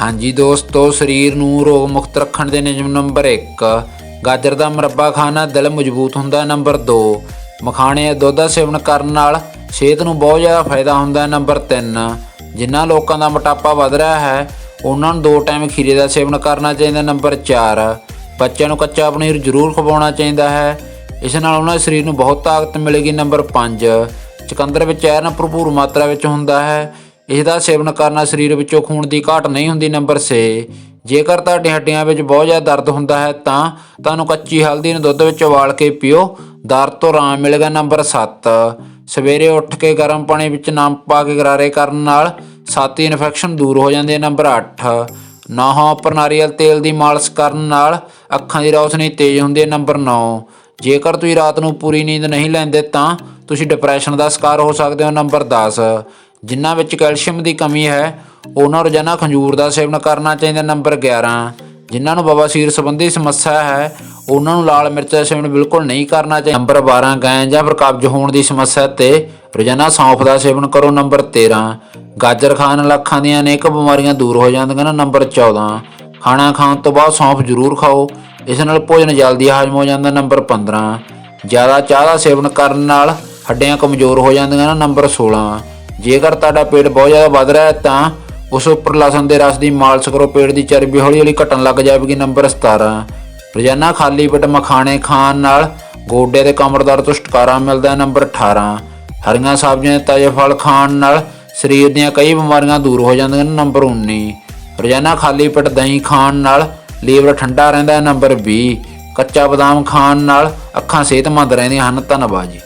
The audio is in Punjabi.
ਹਾਂਜੀ ਦੋਸਤੋ, ਸਰੀਰ ਨੂੰ ਰੋਗ ਮੁਕਤ ਰੱਖਣ ਦੇ ਨਿਯਮ ਨੰਬਰ 1 ਗਾਜਰ ਦਾ ਮੁਰੱਬਾ ਖਾਣਾ ਦਿਲ ਮਜ਼ਬੂਤ ਹੁੰਦਾ ਨੰਬਰ 2 ਮਖਾਣੇ ਜਾਂ ਦੁੱਧ ਦਾ ਸੇਵਨ ਕਰਨ ਨਾਲ ਸਿਹਤ ਨੂੰ ਬਹੁਤ ਜ਼ਿਆਦਾ ਫਾਇਦਾ ਹੁੰਦਾ ਨੰਬਰ 3 ਜਿਨ੍ਹਾਂ ਲੋਕਾਂ ਦਾ ਮੋਟਾਪਾ ਵਧ ਰਿਹਾ ਹੈ, ਉਹਨਾਂ ਨੂੰ ਦੋ ਟਾਈਮ ਖੀਰੇ ਦਾ ਸੇਵਨ ਕਰਨਾ ਚਾਹੀਦਾ ਨੰਬਰ 4 ਬੱਚਿਆਂ ਨੂੰ ਕੱਚਾ ਪਨੀਰ ਜ਼ਰੂਰ ਖਵਾਉਣਾ ਚਾਹੀਦਾ ਹੈ। ਇਸ ਨਾਲ ਉਹਨਾਂ ਦੇ ਸਰੀਰ ਨੂੰ ਬਹੁਤ ਤਾਕਤ ਮਿਲੇਗੀ ਨੰਬਰ 5 ਚੁਕੰਦਰ ਵਿੱਚ ਆਇਰਨ ਭਰਪੂਰ ਮਾਤਰਾ ਵਿੱਚ ਹੁੰਦਾ ਹੈ। ਇਸ ਦਾ ਸੇਵਨ ਕਰਨ ਨਾਲ ਸਰੀਰ ਵਿੱਚੋਂ ਖੂਨ ਦੀ ਘਾਟ ਨਹੀਂ ਹੁੰਦੀ, ਨੰਬਰ 6 ਜੇਕਰ ਤੁਹਾਡੇ ਹੱਡੀਆਂ ਵਿੱਚ ਬਹੁਤ ਜ਼ਿਆਦਾ ਦਰਦ ਹੁੰਦਾ ਹੈ, ਤਾਂ ਤੁਹਾਨੂੰ ਕੱਚੀ ਹਲਦੀ ਨੂੰ ਦੁੱਧ ਵਿੱਚ ਉਬਾਲ ਕੇ ਪੀਓ। ਦਰਦ ਤੋਂ ਆਰਾਮ ਮਿਲੇਗਾ ਨੰਬਰ 7 ਸਵੇਰੇ ਉੱਠ ਕੇ ਗਰਮ ਪਾਣੀ ਵਿੱਚ ਨਮਕ ਪਾ ਕੇ ਗਰਾਰੇ ਕਰਨ ਨਾਲ ਛਾਤੀ ਇਨਫੈਕਸ਼ਨ ਦੂਰ ਹੋ ਜਾਂਦੀ ਹੈ, ਨੰਬਰ 8 ਨਾਹਾਂ ਉੱਪਰ ਨਾਰੀਅਲ ਤੇਲ ਦੀ ਮਾਲਿਸ਼ ਕਰਨ ਨਾਲ ਅੱਖਾਂ ਦੀ ਰੌਸ਼ਨੀ ਤੇਜ਼ ਹੁੰਦੀ ਹੈ, ਨੰਬਰ 9 ਜੇਕਰ ਤੁਸੀਂ ਰਾਤ ਨੂੰ ਪੂਰੀ ਨੀਂਦ ਨਹੀਂ ਲੈਂਦੇ, ਤਾਂ ਤੁਸੀਂ ਡਿਪਰੈਸ਼ਨ ਦਾ ਸ਼ਿਕਾਰ ਹੋ ਸਕਦੇ ਹੋ, ਨੰਬਰ 10 ਜਿਨ੍ਹਾਂ ਵਿੱਚ ਕੈਲਸ਼ੀਅਮ ਦੀ ਕਮੀ ਹੈ, ਉਹਨਾਂ ਰੋਜ਼ਾਨਾ ਖੰਜੂਰ ਦਾ ਸੇਵਨ ਕਰਨਾ ਚਾਹੀਦਾ ਨੰਬਰ 11 ਜਿਨ੍ਹਾਂ ਨੂੰ ਬਵਾਸੀਰ ਸੰਬੰਧੀ ਸਮੱਸਿਆ ਹੈ, ਉਹਨਾਂ ਨੂੰ ਲਾਲ ਮਿਰਚ ਦਾ ਸੇਵਨ ਬਿਲਕੁਲ ਨਹੀਂ ਕਰਨਾ ਚਾਹੀਦਾ। ਨੰਬਰ 12 ਗੈਂ ਜਾਂ ਫਿਰ ਕਬਜ਼ ਹੋਣ ਦੀ ਸਮੱਸਿਆ ਤੇ ਰੋਜ਼ਾਨਾ ਸੌਂਫ ਦਾ ਸੇਵਨ ਕਰੋ ਨੰਬਰ 13 ਗਾਜਰ ਖਾਣ ਨਾਲ ਅੱਖਾਂ ਦੀਆਂ ਅਨੇਕ ਬਿਮਾਰੀਆਂ ਦੂਰ ਹੋ ਜਾਂਦੀਆਂ ਨੇ ਨੰਬਰ 14 ਖਾਣਾ ਖਾਣ ਤੋਂ ਬਾਅਦ ਸੌਂਫ ਜ਼ਰੂਰ ਖਾਓ, ਇਸ ਨਾਲ ਭੋਜਨ ਜਲਦੀ ਹਜਮ ਹੋ ਜਾਂਦਾ ਨੰਬਰ 15 ਜ਼ਿਆਦਾ ਚਾਹ ਦਾ ਸੇਵਨ ਕਰਨ ਨਾਲ ਹੱਡੀਆਂ ਕਮਜ਼ੋਰ ਹੋ ਜਾਂਦੀਆਂ ਨੇ ਨੰਬਰ 16 ਜੇਕਰ ਤੁਹਾਡਾ ਪੇਟ ਬਹੁਤ ਜ਼ਿਆਦਾ ਵੱਧ ਰਿਹਾ ਹੈ ਤਾਂ ਉਸ ਉੱਪਰ ਲਸਣ ਦੇ ਰਸ ਦੀ ਮਾਲਸ ਕਰੋ, ਪੇਟ ਦੀ ਚਰਬੀ ਹੌਲੀ ਹੌਲੀ ਘਟਣ ਲੱਗ ਜਾਵੇਗੀ, ਨੰਬਰ 17 ਰੋਜ਼ਾਨਾ ਖਾਲੀ ਪੇਟ ਮਖਾਣੇ ਖਾਣ ਨਾਲ ਗੋਡੇ ਤੇ ਕਮਰ ਦਰਦ ਤੋਂ ਛੁਟਕਾਰਾ ਮਿਲਦਾ ਹੈ, ਨੰਬਰ 18 ਹਰੀਆਂ ਸਬਜ਼ੀਆਂ ਤੇ ਤਾਜ਼ੇ ਫਲ ਖਾਣ ਨਾਲ ਸਰੀਰ ਦੀਆਂ ਕਈ ਬਿਮਾਰੀਆਂ ਦੂਰ ਹੋ ਜਾਂਦੀਆਂ ਨੇ, ਨੰਬਰ 19 ਰੋਜ਼ਾਨਾ ਖਾਲੀ ਪੇਟ ਦਹੀਂ ਖਾਣ ਨਾਲ ਲੀਵਰ ਠੰਡਾ ਰਹਿੰਦਾ ਹੈ, ਨੰਬਰ 20 ਕੱਚਾ ਬਦਾਮ ਖਾਣ ਨਾਲ ਅੱਖਾਂ ਸਿਹਤਮੰਦ ਰਹਿੰਦੀਆਂ ਹਨ, ਧੰਨਵਾਦ ਜੀ।